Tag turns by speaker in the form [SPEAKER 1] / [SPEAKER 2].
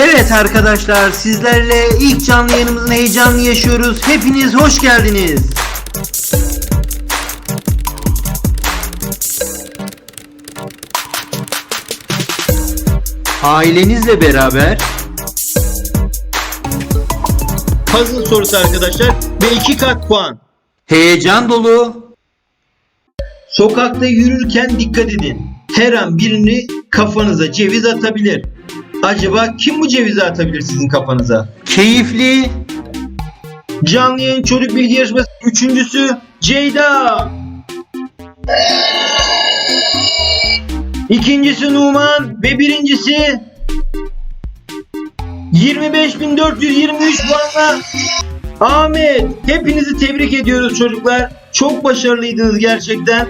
[SPEAKER 1] Evet arkadaşlar sizlerle ilk canlı yayınımızın heyecanını yaşıyoruz. Hepiniz hoş geldiniz. Ailenizle beraber
[SPEAKER 2] Puzzle sorusu arkadaşlar ve iki kat puan.
[SPEAKER 1] heyecan dolu
[SPEAKER 2] Sokakta yürürken dikkat edin. Her an birini kafanıza ceviz atabilir. Acaba kim bu cevizi atabilir sizin kafanıza?
[SPEAKER 1] keyifli
[SPEAKER 2] Canlı yayın çocuk bilgi yarışması üçüncüsü Ceyda. İkincisi Numan ve birincisi 25.423 puanla Ahmet. Hepinizi tebrik ediyoruz çocuklar. Çok başarılıydınız gerçekten.